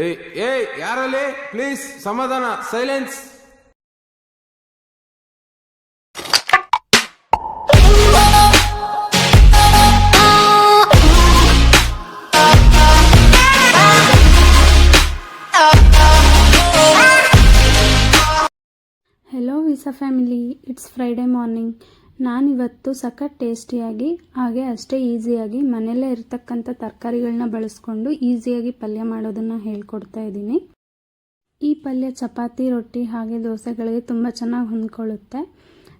ಏಯ್ ಏಯ್ ಯಾರಲ್ಲಿ ಪ್ಲೀಸ್ ಸಮಾಧಾನ silence hello visa family it's Friday morning ನಾನಿವತ್ತು ಸಖತ್ ಟೇಸ್ಟಿಯಾಗಿ, ಹಾಗೆ ಅಷ್ಟೇ ಈಸಿಯಾಗಿ ಮನೆಯಲ್ಲೇ ಇರತಕ್ಕಂಥ ತರಕಾರಿಗಳನ್ನ ಬಳಸ್ಕೊಂಡು ಈಸಿಯಾಗಿ ಪಲ್ಯ ಮಾಡೋದನ್ನು ಹೇಳ್ಕೊಡ್ತಾ ಇದ್ದೀನಿ. ಈ ಪಲ್ಯ ಚಪಾತಿ, ರೊಟ್ಟಿ ಹಾಗೆ ದೋಸೆಗಳಿಗೆ ತುಂಬ ಚೆನ್ನಾಗಿ ಹೊಂದ್ಕೊಳ್ಳುತ್ತೆ.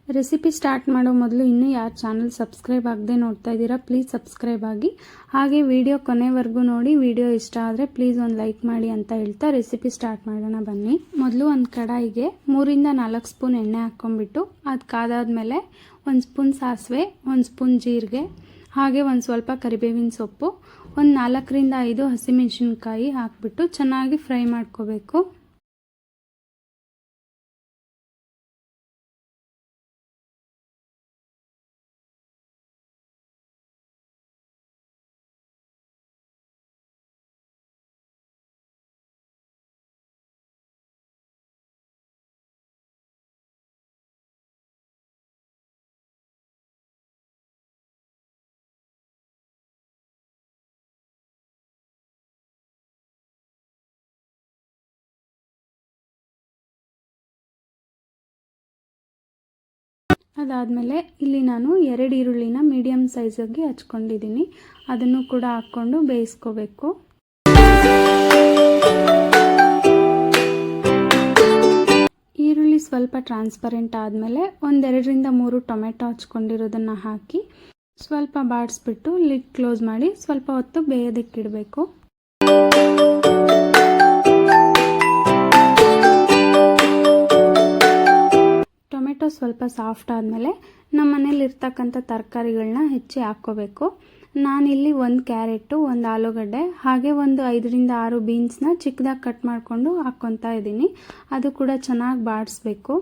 ರೆಸಿಪಿ ಸ್ಟಾರ್ಟ್ ಮಾಡೋ ಮೊದಲು ಇನ್ನೂ ಯಾರು ಚಾನಲ್ ಸಬ್ಸ್ಕ್ರೈಬ್ ಆಗದೆ ನೋಡ್ತಾ ಇದ್ದೀರಾ ಪ್ಲೀಸ್ ಸಬ್ಸ್ಕ್ರೈಬ್ ಆಗಿ. ಹಾಗೆ ವಿಡಿಯೋ ಕೊನೆವರೆಗೂ ನೋಡಿ ವಿಡಿಯೋ ಇಷ್ಟ ಆದರೆ ಪ್ಲೀಸ್ ಒಂದು ಲೈಕ್ ಮಾಡಿ ಅಂತ ಹೇಳ್ತಾ ರೆಸಿಪಿ ಸ್ಟಾರ್ಟ್ ಮಾಡೋಣ ಬನ್ನಿ. ಮೊದಲು ಒಂದು ಕಡಾಯಿಗೆ ಮೂರಿಂದ ನಾಲ್ಕು ಸ್ಪೂನ್ ಎಣ್ಣೆ ಹಾಕ್ಕೊಂಡ್ಬಿಟ್ಟು ಅದು ಕಾದಾದ್ಮೇಲೆ ಒಂದು ಸ್ಪೂನ್ ಸಾಸಿವೆ, ಒಂದು ಸ್ಪೂನ್ ಜೀರಿಗೆ, ಹಾಗೆ ಒಂದು ಸ್ವಲ್ಪ ಕರಿಬೇವಿನ ಸೊಪ್ಪು, ಒಂದು ನಾಲ್ಕರಿಂದ ಐದು ಹಸಿಮೆಣಸಿನ್ಕಾಯಿ ಹಾಕ್ಬಿಟ್ಟು ಚೆನ್ನಾಗಿ ಫ್ರೈ ಮಾಡ್ಕೋಬೇಕು. ಅದಾದಮೇಲೆ ಇಲ್ಲಿ ನಾನು ಎರಡು ಈರುಳ್ಳಿನ ಮೀಡಿಯಮ್ ಸೈಜಾಗಿ ಹಚ್ಕೊಂಡಿದ್ದೀನಿ. ಅದನ್ನು ಕೂಡ ಹಾಕ್ಕೊಂಡು ಬೇಯಿಸ್ಕೋಬೇಕು. ಈರುಳ್ಳಿ ಸ್ವಲ್ಪ ಟ್ರಾನ್ಸ್ಪರೆಂಟ್ ಆದಮೇಲೆ ಒಂದೆರಡರಿಂದ ಮೂರು ಟೊಮೆಟೊ ಹಚ್ಕೊಂಡಿರೋದನ್ನು ಹಾಕಿ ಸ್ವಲ್ಪ ಬಾಡಿಸ್ಬಿಟ್ಟು ಲಿಡ್ ಕ್ಲೋಸ್ ಮಾಡಿ ಸ್ವಲ್ಪ ಹೊತ್ತು ಬೇಯೋದಕ್ಕಿಡಬೇಕು ಸ್ವಲ್ಪ ಸಾಫ್ಟ್ ಆದಮೇಲೆ ನಮ್ಮ ಮನೇಲಿ ಇರ್ತಕ್ಕಂಥ ತರಕಾರಿಗಳನ್ನ ಹೆಚ್ಚಿ ಹಾಕ್ಕೋಬೇಕು. ನಾನಿಲ್ಲಿ ಒಂದು ಕ್ಯಾರೆಟು ಒಂದು ಆಲೂಗಡ್ಡೆ, ಹಾಗೆ ಒಂದು ಐದರಿಂದ ಆರು ಬೀನ್ಸ್ನ ಚಿಕ್ಕದಾಗಿ ಕಟ್ ಮಾಡಿಕೊಂಡು ಹಾಕ್ಕೊತಾ ಇದ್ದೀನಿ. ಅದು ಕೂಡ ಚೆನ್ನಾಗಿ ಬಾಡಿಸ್ಬೇಕು.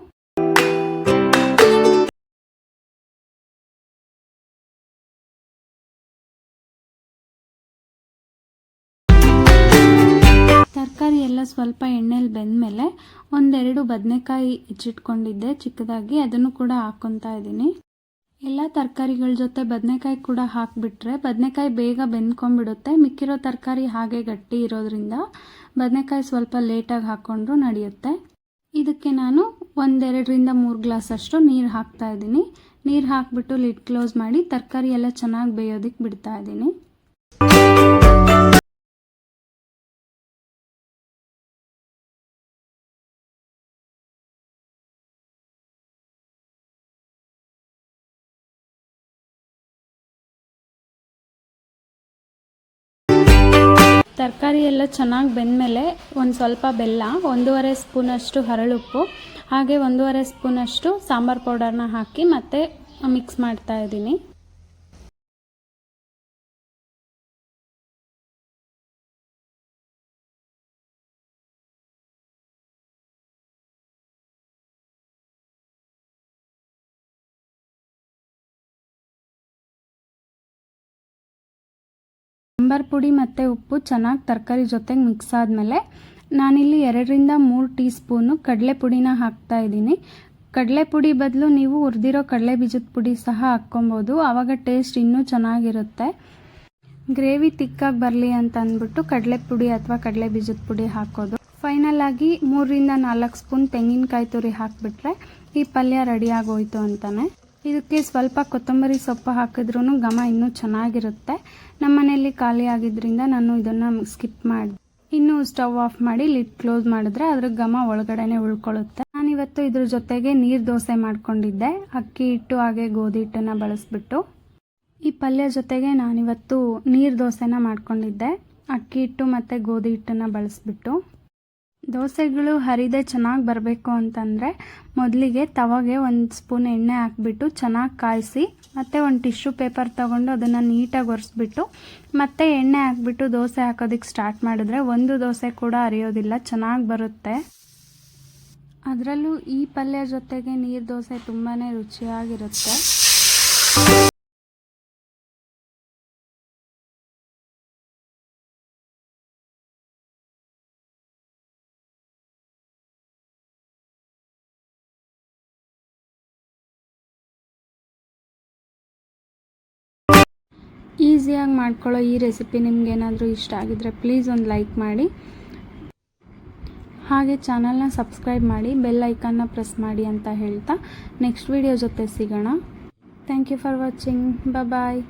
ಸ್ವಲ್ಪ ಎಣ್ಣೆಲಿ ಬೆಂದಮೇಲೆ ಒಂದೆರಡು ಬದನೆಕಾಯಿ ಹೆಚ್ಚಿಟ್ಕೊಂಡಿದ್ದೆ, ಚಿಕ್ಕದಾಗಿ. ಅದನ್ನು ಕೂಡ ಹಾಕ್ಕೊತಾ ಇದ್ದೀನಿ. ಎಲ್ಲ ತರಕಾರಿಗಳ ಜೊತೆ ಬದನೆಕಾಯಿ ಕೂಡ ಹಾಕಿಬಿಟ್ರೆ, ಬದನೆಕಾಯಿ ಬೇಗ ಬೆಂದ್ಕೊಂಡ್ಬಿಡುತ್ತೆ. ಮಿಕ್ಕಿರೋ ತರಕಾರಿ ಹಾಗೆ ಗಟ್ಟಿ ಇರೋದ್ರಿಂದ ಬದನೆಕಾಯಿ ಸ್ವಲ್ಪ ಲೇಟಾಗಿ ಹಾಕ್ಕೊಂಡ್ರು ನಡೆಯುತ್ತೆ. ಇದಕ್ಕೆ ನಾನು ಒಂದೆರಡರಿಂದ ಮೂರು ಗ್ಲಾಸ್ ಅಷ್ಟು ನೀರು ಹಾಕ್ತಾ ಇದ್ದೀನಿ. ನೀರು ಹಾಕಿಬಿಟ್ಟು ಲಿಡ್ ಕ್ಲೋಸ್ ಮಾಡಿ ತರಕಾರಿ ಎಲ್ಲ ಚೆನ್ನಾಗಿ ಬೇಯೋದಕ್ಕೆ ಬಿಡ್ತಾ ಇದ್ದೀನಿ. ತರಕಾರಿ ಎಲ್ಲ ಚೆನ್ನಾಗಿ ಬೆಂದಮೇಲೆ ಒಂದು ಸ್ವಲ್ಪ ಬೆಲ್ಲ, ಒಂದೂವರೆ ಸ್ಪೂನಷ್ಟು ಹರಳುಪ್ಪು, ಹಾಗೆ ಒಂದೂವರೆ ಸ್ಪೂನಷ್ಟು ಸಾಂಬಾರು ಪೌಡರ್ನ ಹಾಕಿ ಮತ್ತೆ ಮಿಕ್ಸ್ ಮಾಡ್ತಾ ಇದ್ದೀನಿ. ಸಾಂಬಾರು ಪುಡಿ ಮತ್ತು ಉಪ್ಪು ಚೆನ್ನಾಗಿ ತರಕಾರಿ ಜೊತೆಗೆ ಮಿಕ್ಸ್ ಆದಮೇಲೆ ನಾನಿಲ್ಲಿ ಎರಡರಿಂದ ಮೂರು ಟೀ ಸ್ಪೂನು ಕಡಲೆ ಪುಡಿನ ಹಾಕ್ತಾ ಇದ್ದೀನಿ. ಕಡಲೆ ಪುಡಿ ಬದಲು ನೀವು ಹುರಿದಿರೋ ಕಡಲೆ ಬೀಜದ ಪುಡಿ ಸಹ ಹಾಕ್ಕೊಬೋದು. ಆವಾಗ ಟೇಸ್ಟ್ ಇನ್ನೂ ಚೆನ್ನಾಗಿರುತ್ತೆ. ಗ್ರೇವಿ ತಿಕ್ಕಾಗಿ ಬರಲಿ ಅಂತ ಅಂದ್ಬಿಟ್ಟು ಕಡಲೆ ಪುಡಿ ಅಥವಾ ಕಡಲೆ ಬೀಜದ ಪುಡಿ ಹಾಕೋದು. ಫೈನಲ್ ಆಗಿ ಮೂರರಿಂದ ನಾಲ್ಕು ಸ್ಪೂನ್ ತೆಂಗಿನಕಾಯಿ ತುರಿ ಹಾಕಿಬಿಟ್ರೆ ಈ ಪಲ್ಯ ರೆಡಿ ಆಗೋಯ್ತು ಅಂತಾನೆ. ಇದಕ್ಕೆ ಸ್ವಲ್ಪ ಕೊತ್ತಂಬರಿ ಸೊಪ್ಪು ಹಾಕಿದ್ರೂ ಘಮ ಇನ್ನೂ ಚೆನ್ನಾಗಿರುತ್ತೆ. ನಮ್ಮ ಮನೆಯಲ್ಲಿ ಖಾಲಿ ಆಗಿದ್ದರಿಂದ ನಾನು ಇದನ್ನು ಸ್ಕಿಪ್ ಮಾಡಿ ಇನ್ನು ಸ್ಟವ್ ಆಫ್ ಮಾಡಿ ಲಿಡ್ ಕ್ಲೋಸ್ ಮಾಡಿದ್ರೆ ಅದ್ರ ಘಮ ಒಳಗಡೆನೆ ಉಳ್ಕೊಳ್ಳುತ್ತೆ. ನಾನಿವತ್ತು ಇದ್ರ ಜೊತೆಗೆ ನೀರು ದೋಸೆ ಮಾಡ್ಕೊಂಡಿದ್ದೆ. ಅಕ್ಕಿ ಹಿಟ್ಟು ಹಾಗೆ ಗೋಧಿ ಹಿಟ್ಟನ್ನು ಬಳಸ್ಬಿಟ್ಟು. ಈ ಪಲ್ಯ ಜೊತೆಗೆ ನಾನಿವತ್ತು ನೀರು ದೋಸೆನ ಮಾಡ್ಕೊಂಡಿದ್ದೆ. ಅಕ್ಕಿ ಹಿಟ್ಟು ಮತ್ತು ಗೋಧಿ ಹಿಟ್ಟನ್ನು ಬಳಸ್ಬಿಟ್ಟು. ದೋಸೆಗಳು ಹರಿದೆ ಚೆನ್ನಾಗಿ ಬರಬೇಕು ಅಂತಂದರೆ ಮೊದಲಿಗೆ ತವಾಗೆ ಒಂದು ಸ್ಪೂನ್ ಎಣ್ಣೆ ಹಾಕ್ಬಿಟ್ಟು ಚೆನ್ನಾಗಿ ಕಾಯಿಸಿ, ಮತ್ತು ಒಂದು ಟಿಶ್ಯೂ ಪೇಪರ್ ತೊಗೊಂಡು ಅದನ್ನು ನೀಟಾಗಿ ಒರೆಸ್ಬಿಟ್ಟು, ಮತ್ತೆ ಎಣ್ಣೆ ಹಾಕ್ಬಿಟ್ಟು ದೋಸೆ ಹಾಕೋದಕ್ಕೆ ಸ್ಟಾರ್ಟ್ ಮಾಡಿದ್ರೆ ಒಂದು ದೋಸೆ ಕೂಡ ಹರಿಯೋದಿಲ್ಲ, ಚೆನ್ನಾಗಿ ಬರುತ್ತೆ. ಅದರಲ್ಲೂ ಈ ಪಲ್ಯ ಜೊತೆಗೆ ನೀರು ದೋಸೆ ತುಂಬಾ ರುಚಿಯಾಗಿರುತ್ತೆ. ಈಸಿಯಾಗಿ ಮಾಡ್ಕೊಳ್ಳೋ ಈ ರೆಸಿಪಿ ನಿಮ್ಗೇನಾದರೂ ಇಷ್ಟ ಆಗಿದ್ರೆ ಪ್ಲೀಸ್ ಒಂದು ಲೈಕ್ ಮಾಡಿ. ಹಾಗೆ ಚಾನಲ್ನ ಸಬ್ಸ್ಕ್ರೈಬ್ ಮಾಡಿ, ಬೆಲ್ ಐಕನ್ನ ಪ್ರೆಸ್ ಮಾಡಿ ಅಂತ ಹೇಳ್ತಾ ನೆಕ್ಸ್ಟ್ ವಿಡಿಯೋ ಜೊತೆ ಸಿಗೋಣ. Thank you for watching. Bye